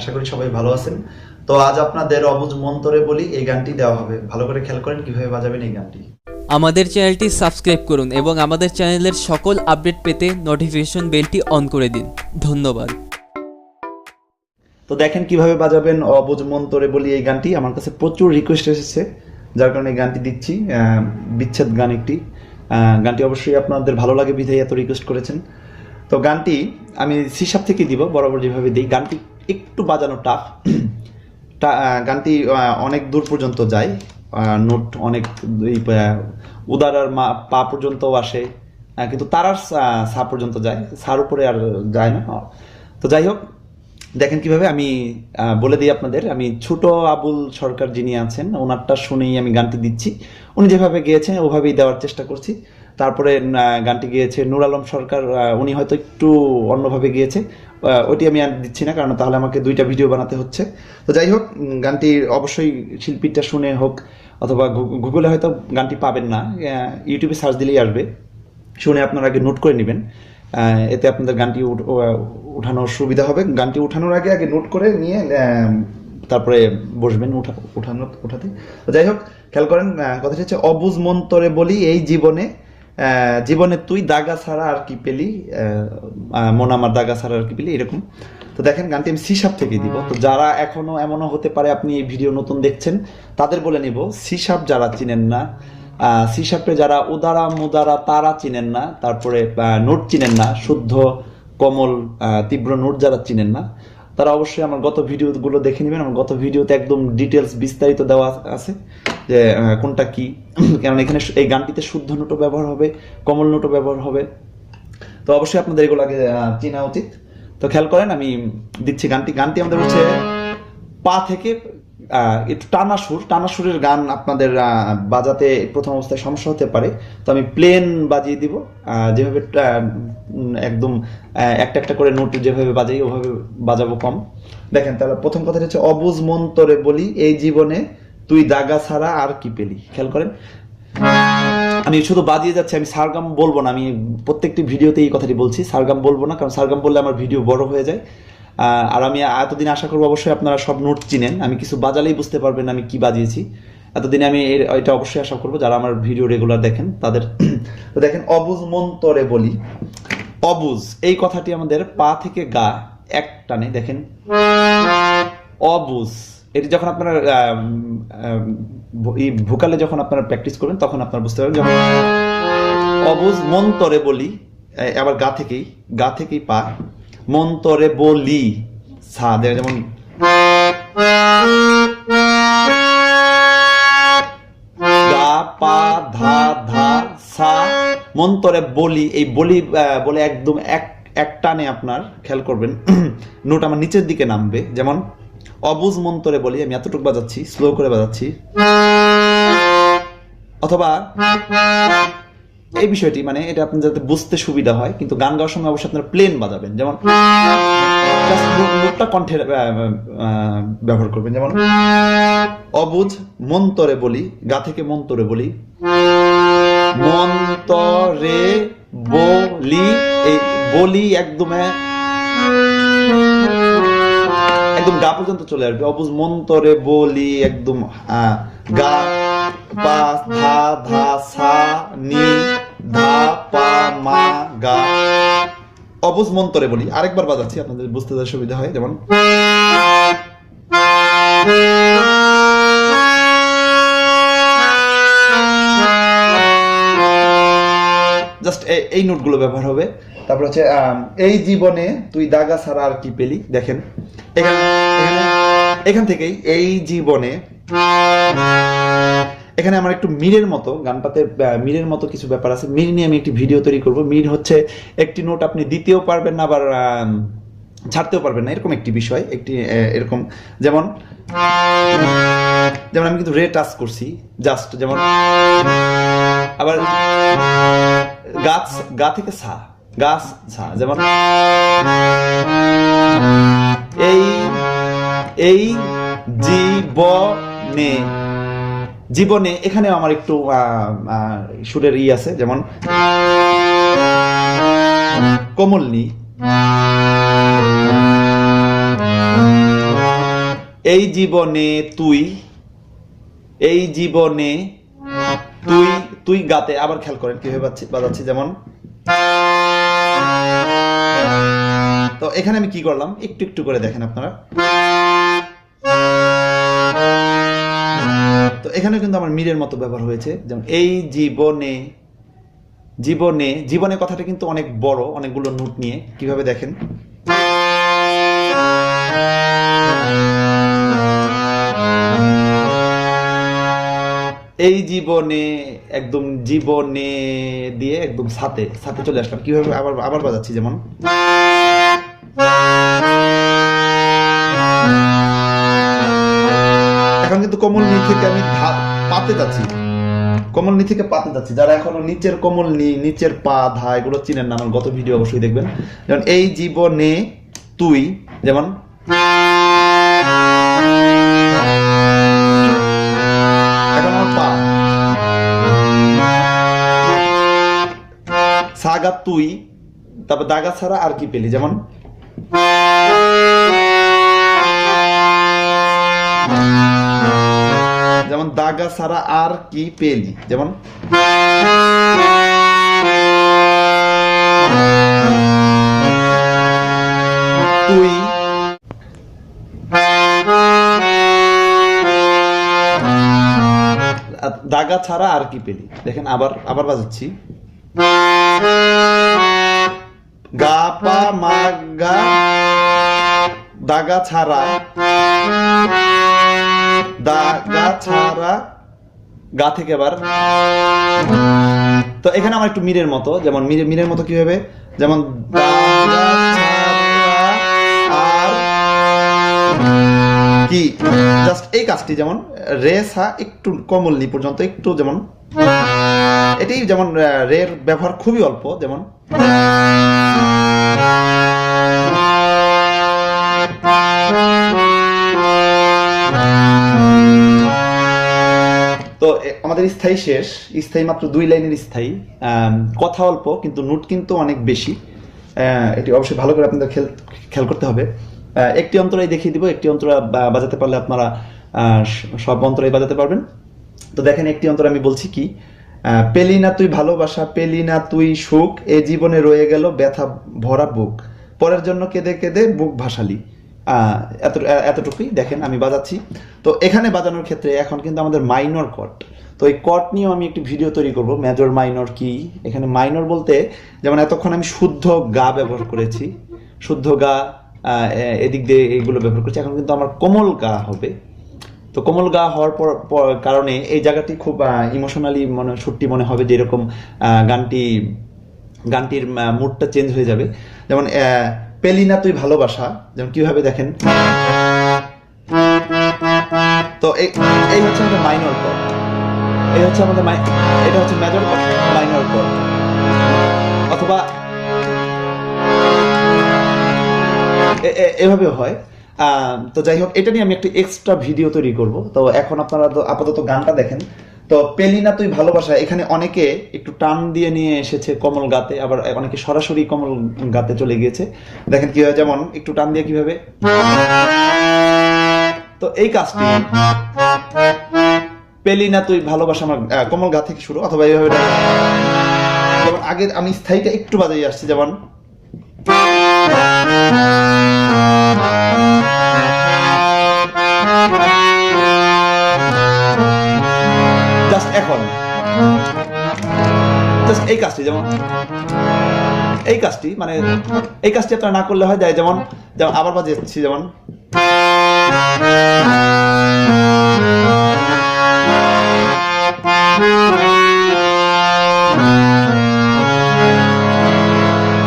আশা করি সবাই ভালো আছেন। তো আজ আপনাদের অবুজ মন্তরে বলি এই গানটি দেওয়া হবে। ভালো করে খেয়াল করেন কীভাবে বাজাবেন এই গানটি। আমাদের চ্যানেলটি সাবস্ক্রাইব করুন এবং আমাদের চ্যানেলের সকল আপডেট পেতে নোটিফিকেশন বেলটি অন করে দিন। ধন্যবাদ। তো দেখেন কীভাবে বাজাবেন অবুজ মন্তরে বলি এই গানটি। আমার কাছে প্রচুর রিকোয়েস্ট এসেছে যার কারণে গানটি দিচ্ছি। বিচ্ছেদ গান একটি। গানটি অবশ্যই আপনাদের ভালো লাগে বিধায় এত রিকোয়েস্ট করেছেন। তো গানটি আমি সিসাপ থেকে দিব বরাবর যেভাবে দিই। গানটি একটু বাজানো টাফ গানটি অনেক দূর পর্যন্ত যায়। নোট অনেক আহ, উদারার মা পা পর্যন্তও আসে। কিন্তু তারার সা- সা পর্যন্ত যায়। সার উপরে আর যায় না। তো যাই হোক দেখেন কীভাবে আমি বলে দিই আপনাদের। আমি ছোট আবুল সরকার যিনি আছেন ওনারটা শুনেই আমি গানটি দিচ্ছি। উনি যেভাবে গিয়েছেন ওভাবেই দেওয়ার চেষ্টা করছি। তারপরে গানটি গিয়েছে নুর আলম সরকার উনি হয়তো একটু অন্যভাবে গিয়েছে। ওটি আমি আর দিচ্ছি না, কারণ তাহলে আমাকে দুইটা ভিডিও বানাতে হচ্ছে। তো যাই হোক গানটি অবশ্যই শিল্পীটা শুনে হোক, অথবা গুগলে হয়তো গানটি পাবেন না। ইউটিউবে সার্চ দিলেই আসবে। শুনে আপনারা আগে নোট করে নেবেন। এতে আপনাদের গানটি উঠ- উঠানোর সুবিধা হবে। গানটি উঠানোর আগে আগে নোট করে নিয়ে তারপরে বসবেন উঠা, উঠানো, উঠাতে। যাই হোক, খেয়াল করেন কথাটা হচ্ছে, অবুজ মন্তরে বলি এই জীবনে জীবনে তুই দাগা ছাড়া আর কি পেলি? মন আমার দাগা ছাড়া আর কি পেলি? এরকম। তো দেখেন গানটি আমি সিসাপ থেকে দিব। তো যারা এখনও এমনও হতে পারে আপনি এই ভিডিও নতুন দেখছেন তাদের বলে নিব সিসাপ যারা চিনেন না সিসাপে যারা উদারা মুদারা তারা চিনেন না তারপরে নোট চিনেন না শুদ্ধ কমল আহ, তীব্র নোট যারা চিনেন না তারা অবশ্যই আমার গত ভিডিওগুলো দেখে নেবেন। আমার গত ভিডিওতে একদম ডিটেলস বিস্তারিত দেওয়া আছে। যে কোনটা কি? কারণ এখানে এই গানটিতে শুদ্ধ নোটও ব্যবহার হবে, কমল নোটও ব্যবহার হবে। তো অবশ্যই আপনাদের এগুলো আগে চেনা উচিত। তো খেয়াল করেন, আমি দিচ্ছি গানটি। গানটি আমাদের হচ্ছে পা থেকে একটু টানা সুর। টানা সুরের গান আপনাদের বাজাতে প্রথম অবস্থায় সমস্যা হতে পারে। তো আমি প্লেন বাজিয়ে দিব। যেভাবে একদম একটা একটা করে নোট যেভাবে বাজাই, ওভাবে বাজাবো কম। দেখেন, তাহলে প্রথম কথাটা হচ্ছে, অবুজ মন তোরে বলি, এই জীবনে তুই দাগা ছাড়া আর কি পেলি? খেয়াল করেন? আমি শুধু বাজিয়ে যাচ্ছি, আমি সারগাম বলব না, আমি প্রত্যেকটি ভিডিওতে এই কথাটি বলছি, সারগাম বলব না, কারণ সারগাম বললে আমার ভিডিও বড় হয়ে যায়। আর আমি এতদিন আশা করব অবশ্যই আপনারা সব নোট চিনেন। আমি কিছু বাজালেই বুঝতে পারবেন আমি কি বাজিয়েছি। এতদিনে আমি এটা অবশ্যই আশা করব, যারা আমার ভিডিও রেগুলার দেখেন, তাদের দেখেন, অবুজ মন্তরে বলি। অবুজ, এই কথাটি আমাদের পা থেকে গা এক টানে, দেখেন। অবুজ। এটি যখন আপনারা এই ভোকালে যখন আপনারা প্র্যাকটিস করবেন, তখন আপনারা বুঝতে পারবেন যখন অবুজ মন্তরে বলি আবার গা থেকেই গা থেকেই পা, মন্তরে বলি, সা দেখেন যেমন গা, পা, ধা ধা, সা, মন্তরে বলি, এই বলি বলে একদম এক এক টানে আপনার, খেয়াল করবেন, নোট আমার নিচের দিকে নামবে, যেমন অবুজ মন্তরে বলি আমি এতটুকু বাজাচ্ছি স্লো করে বাজাচ্ছি। অথবা এই বিষয়টি মানে এটা আপনার যাতে বুঝতে সুবিধা হয় কিন্তু গান গাওয়ার সময় অবশ্যই আপনারা প্লেন বাজাবেন যেমন আহ, আহ, ব্যবহার করবেন যেমন অবুজ মন্তরে বলি গা থেকে মন্তরে বলি মন্তরে বলি এই বলি একদম একদম গা পর্যন্ত চলে আসবে। অবুজ মন্তরে বলি, একদম গা, পা, ধা ধা, সা, নি, ধা, পা, মা, গা। অবুজ মন্তরে বলি। আরেকবার বাজাচ্ছি, আপনাদের বুঝতে যা সুবিধা হয়, যেমন জাস্ট এই নোটগুলো ব্যবহার হবে। তারপর হচ্ছে এই জীবনে তুই দাগা ছাড়া আর কি পেলি? দেখেন, এখানে থেকেই এই জীবনে, এখানে আমার একটু মিরের মতো, গানটাতে মিরের মতো কিছু ব্যাপার আছে। মির নিয়ে আমি একটি ভিডিও তৈরি করব। মির হচ্ছে একটি নোট আপনি দিতেও পারবেন না, আবার ছাড়তেও পারবেন না। এরকম একটি বিষয়, একটি এরকম, যেমন যেমন আমি কিন্তু রে টাচ করছি, জাস্ট যেমন, আবার, গাছ, গা থেকে সা। গাছ সা যেমন এই এই জীবনে জীবনে এখানে আমার একটু সুরের ই আছে, যেমন কোমলনি। এই জীবনে তুই, এই জীবনে তুই তুই গাতে, আবার খেয়াল করেন কীভাবে বাজাচ্ছি, যেমন তো এখানে আমি কি করলাম? একটু একটু করে দেখেন আপনারা। তো এখানে কিন্তু আমার মিরের মতো ব্যবহার হয়েছে। যেমন, এই জীবনে জীবনে জীবনে কথাটা কিন্তু অনেক বড়, অনেকগুলো নোট নিয়ে। কীভাবে দেখেন? এই জীবনে, একদম জীবনে দিয়ে একদম সাথে সাথে চলে আসলাম। কীভাবে আবার আবার বাজাচ্ছি যেমন? এখন কিন্তু কমল নি। থেকে আমি পাতে যাচ্ছি। কমল নি থেকে পাতে যাচ্ছি। যারা এখনও নিচের কমল নি নিচের পা ধা এগুলো চিনেন না আমার গত ভিডিও অবশ্যই দেখবেন। যেমন এই জীবনে তুই যেমন সাগা তুই তারপর দাগা ছাড়া আর কি পেলি? যেমন যেমন দাগা ছাড়া আর কি পেলি? যেমন তুই। দাগা ছাড়া আর কি পেলি? দেখেন আবার আবার বাজাচ্ছি। গা পা মা গা, দাগা ছাড়া। দাগা ছাড়া গা থেকে আবার তো এখানে আমার একটু মিরের মতো, যেমন মিরে, মিরের মতো কি হবে যেমন কি? জাস্ট এই কাজটি যেমন রে সা একটু কমল নি পর্যন্ত, একটু যেমন এটাই যেমন রের ব্যবহার খুবই অল্প, যেমন তো আমাদের স্থায়ী শেষ, স্থায়ী মাত্র দুই লাইনের স্থায়ী। কথা অল্প, কিন্তু নোট কিন্তু অনেক বেশি। এটি অবশ্যই ভালো করে আপনাদের খেল, খেয়াল করতে হবে। একটি অন্তরাই দেখিয়ে দিব, একটি অন্তরা বাজাতে পারলে আপনারা সব অন্তরাই বাজাতে পারবেন। তো দেখেন একটি অন্তর আমি বলছি কি পেলি না তুই ভালোবাসা, পেলি না তুই সুখ, এ জীবনে রয়ে গেল ব্যথা ভরা বুক। পরের জন্য কেঁদে কেঁদে বুক ভাসালি। এত এতটুকুই দেখেন, আমি বাজাচ্ছি। তো এখানে বাজানোর ক্ষেত্রে এখন কিন্তু আমাদের মাইনর কট তো এই কট নিয়েও আমি একটি ভিডিও তৈরি করব মেজর মাইনর কি? এখানে মাইনর বলতে, যেমন এতক্ষণ আমি শুদ্ধ গা ব্যবহার করেছি, শুদ্ধ গা এদিক দিয়ে এগুলো ব্যবহার করছি, এখন কিন্তু আমার কোমল গা হবে। তো কোমল গা হওয়ার পর কারণে এই জায়গাটি খুব ইমোশনালি মনে সত্যি মনে হবে যে এরকম গানটি গানটির মুডটা চেঞ্জ হয়ে যাবে। যেমন পেলি না তুই ভালোবাসা, যেমন কীভাবে দেখেন? তো এই হচ্ছে আমাদের মাইনর কর্ড এই হচ্ছে আমাদের এটা হচ্ছে মেজর কর্ড মাইনর কর্ড অথবা এভাবে হয়। তো যাই হোক, এটা নিয়ে আমি একটা এক্সট্রা ভিডিও তৈরি করব। তো এখন আপনারা আপাতত গানটা দেখেন। তো পেলি না তুই ভালোবাসা, এখানে অনেকে একটু টান দিয়ে নিয়ে এসেছে কমল গাতে, আবার অনেকে সরাসরি কমল গাতে চলে গিয়েছে। দেখেন কীভাবে যেমন একটু টান দিয়ে কীভাবে? তো এই কাজটি পেলি না তুই ভালোবাসা আমার কমল গা থেকে শুরু, অথবা এইভাবে আগে আমি স্থায়ীটা একটু বাজাই আসছি, যেমন এই কাজটি, যেমন এই কাজটি মানে এই কাজটি আপনারা না করলে হয় যেমন যেমন আবার বাজাচ্ছি যেমন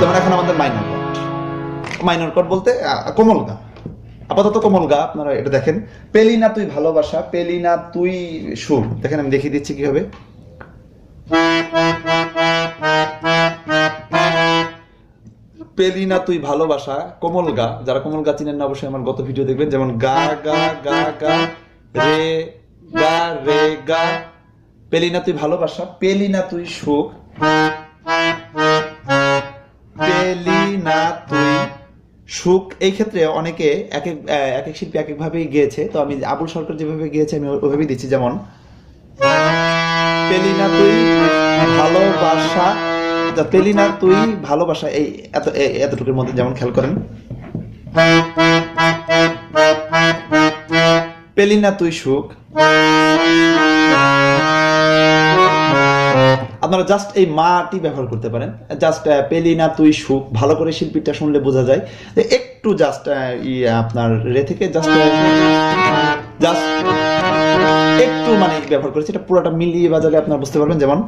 যেমন এখন আমাদের মাইনর কট মাইনর কট বলতে কোমল গা। আপাতত কোমল গা, আপনারা এটা দেখেন। পেলি না তুই ভালোবাসা, পেলি না তুই সুর। দেখেন, আমি দেখিয়ে দিচ্ছি কি হবে পেলি না তুই ভালোবাসা, কোমল গা, যারা কোমল গা চিনেন না, অবশ্যই আমার গত ভিডিও দেখবেন, যেমন গা গা গা গা, রে গা রে, গা, পেলি না তুই ভালোবাসা, পেলি না তুই সুখ, পেলি না তুই সুখ। এই ক্ষেত্রে অনেকে এক এক এক এক শিল্পী এক একভাবেই গিয়েছে, তো আমি আবুল সরকার যেভাবে গিয়েছে, আমি ওইভাবেই দিচ্ছি, যেমন, পেলি না তুই ভালোবাসা পেলি না, তুই ভালোবাসা, এই এত এতটুকুর মধ্যে যেমন খেয়াল করেন। পেলি তুই সুখ। আপনারা জাস্ট এই মাটি ব্যবহার করতে পারেন। জাস্ট পেলি না তুই সুখ। ভালো করে শিল্পীটা শুনলে বোঝা যায় যে একটু জাস্ট আপনার রে থেকে জাস্ট জাস্ট একটু মানে ব্যবহার করেছি। এটা পুরোটা মিলিয়ে বাজালে আপনারা বুঝতে পারবেন যেমন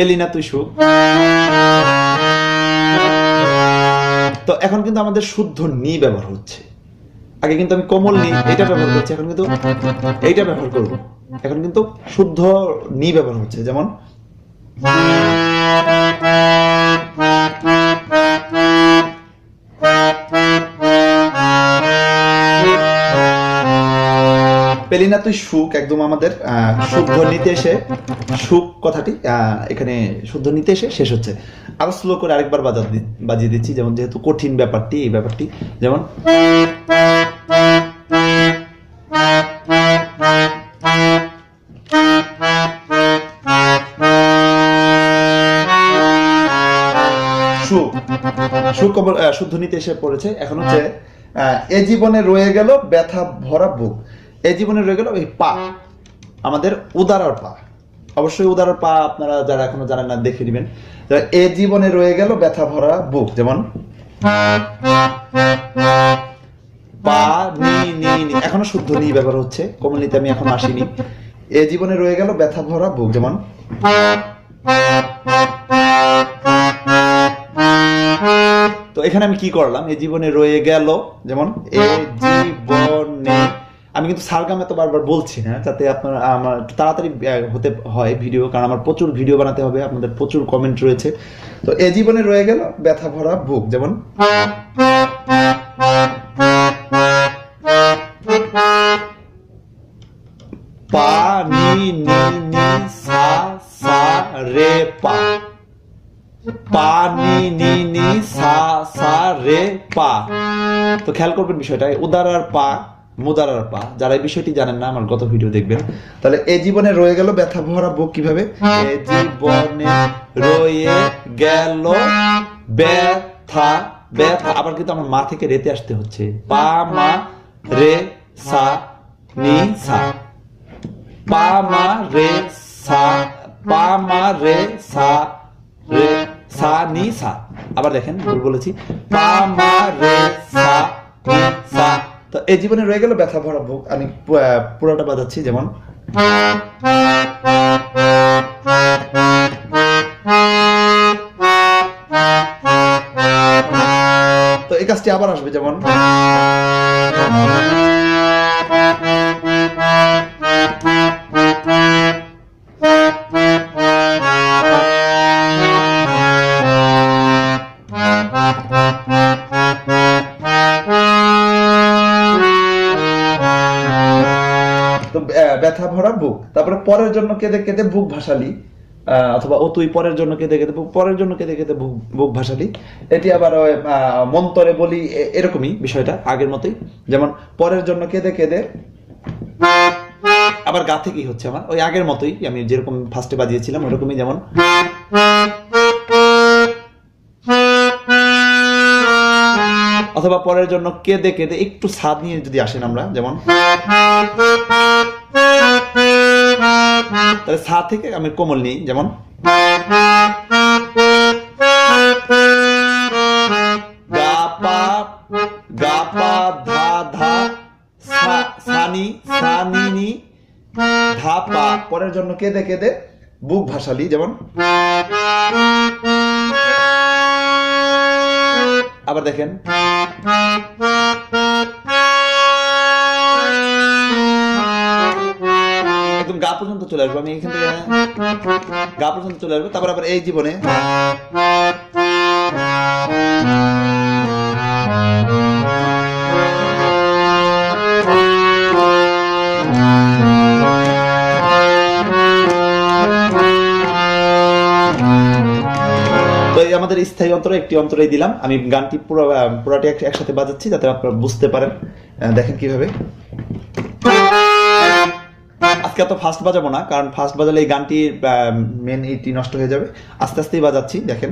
পেলি না তুই সুখ। তো এখন কিন্তু আমাদের শুদ্ধ নি ব্যবহার হচ্ছে। আগে কিন্তু আমি কোমল নি এটা ব্যবহার করছি, এখন কিন্তু এইটা ব্যবহার করব। এখন কিন্তু শুদ্ধ নি ব্যবহার হচ্ছে, যেমন পেলি না তুই সুখ, একদম আমাদের শুদ্ধ নিতে এসে, সুখ কথাটি এখানে শুদ্ধ নিতে এসে শেষ হচ্ছে। আরও স্লো করে আরেকবার বাজা বাজিয়ে দিচ্ছি, যেমন যেহেতু কঠিন ব্যাপারটি, এই ব্যাপারটি, যেমন, সুখ। সুখ শুদ্ধ নিতে এসে পড়েছে। এখন হচ্ছে এ জীবনে রয়ে গেল ব্যথা ভরা বুক। এ জীবনে রয়ে গেল এই পা। আমাদের উদারার পা। অবশ্যই উদারার পা আপনারা যারা এখনও জানেন না দেখে নেবেন। এ জীবনে রয়ে গেল ব্যথা ভরা বুক। যেমন পা নি নি নি। এখনও শুদ্ধ নি ব্যবহার হচ্ছে। কমলিতে আমি এখন আসিনি। এ জীবনে রয়ে গেল ব্যথা ভরা বুক। যেমন তো এখানে আমি কি করলাম? এই জীবনে রয়ে গেল যেমন এ জীবনে আমি কিন্তু সারগাম এত বারবার বলছি না, যাতে আপনার আমার তাড়াতাড়ি হতে হয় ভিডিও কারণ আমার প্রচুর ভিডিও বানাতে হবে, আপনাদের প্রচুর কমেন্ট রয়েছে। তো এ জীবনে রয়ে গেল ব্যথা ভরা বুক, যেমন তো খেয়াল করবেন বিষয়টা উদার আর পা মুদারার পা। যারা এই বিষয়টি জানেন না আমার গত ভিডিও দেখবেন। তাহলে এ জীবনে রয়ে গেল ব্যথা ভরা বুক কীভাবে? এ জীবনে রয়ে গেল ব্যথা ব্যথা। আবার কিন্তু আমার মা থেকে রেতে আসতে হচ্ছে। পা মা রে সা নি সা। পা মা রে সা পা মা রে সা রে সা নি সা। আবার দেখেন ভুল বলেছি। পা মা রে সা নি সা। তো এই জীবনে রয়ে গেল ব্যথা ভরা ভোগ আমি পুরাটা বাজাচ্ছি, যেমন। তো এই কাজটি আবার আসবে, যেমন। পরের জন্য কেঁদে কেঁদে বুক ভাসালি অথবা ও তুই পরের জন্য কেঁদে কেঁদে পরের জন্য কেঁদে কেঁদে বুক ভাসালি। এটি আবার মন্তরে বলি এরকমই বিষয়টা আগের মতোই। যেমন, পরের জন্য কেঁদে কেঁদে, আবার গা থেকেই হচ্ছে আমার? ওই আগের মতোই, আমি যেরকম ফার্স্টে বাজিয়েছিলাম, ওরকমই যেমন, অথবা পরের জন্য কেঁদে কেঁদে একটু স্বাদ নিয়ে যদি আসেন আমরা, যেমন তাহলে সা থেকে আমি কোমল নিই, যেমন গা পরের জন্য কেঁদে কেঁদে বুক ভাসালি যেমন আবার দেখেন। গা পর্যন্ত চলে আসব, আমি এখান থেকে গা পর্যন্ত চলে আসব, তারপর আবার এই জীবনে। আমাদের স্থায়ী অন্তরে একটি অন্তরেই দিলাম। আমি গানটি পুরো পুরোটি এক- একসাথে বাজাচ্ছি, যাতে আপনারা বুঝতে পারেন। দেখেন কীভাবে। আজকে এত ফাস্ট বাজাবো না, কারণ ফাস্ট বাজালে এই গানটির মেন ইটি নষ্ট হয়ে যাবে। আস্তে আস্তেই বাজাচ্ছি, দেখেন।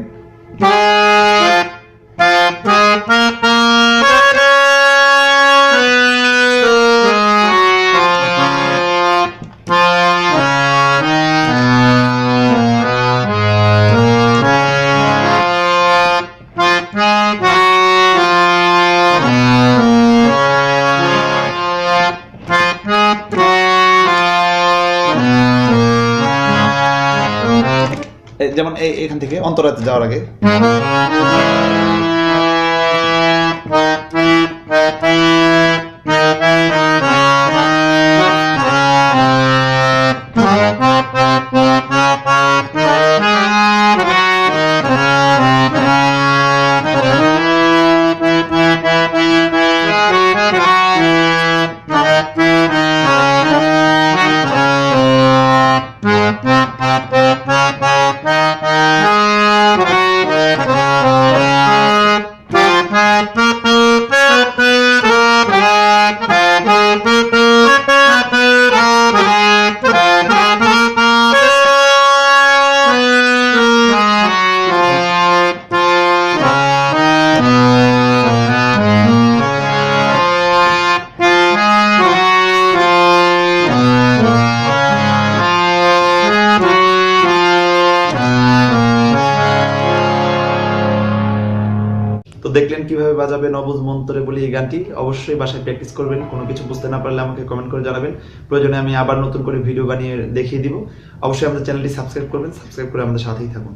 যেমন এই এখান থেকে অন্তরাতে যাওয়ার আগে। কীভাবে বাজাবে নবজ মন্তরে বলি এই গানটি, অবশ্যই বাসায় প্র্যাকটিস করবেন। কোনো কিছু বুঝতে না পারলে আমাকে কমেন্ট করে জানাবেন। প্রয়োজনে আমি আবার নতুন করে ভিডিও বানিয়ে দেখিয়ে দিব। অবশ্যই আমাদের চ্যানেলটি সাবস্ক্রাইব করবেন সাবস্ক্রাইব করে আমাদের সাথেই থাকুন।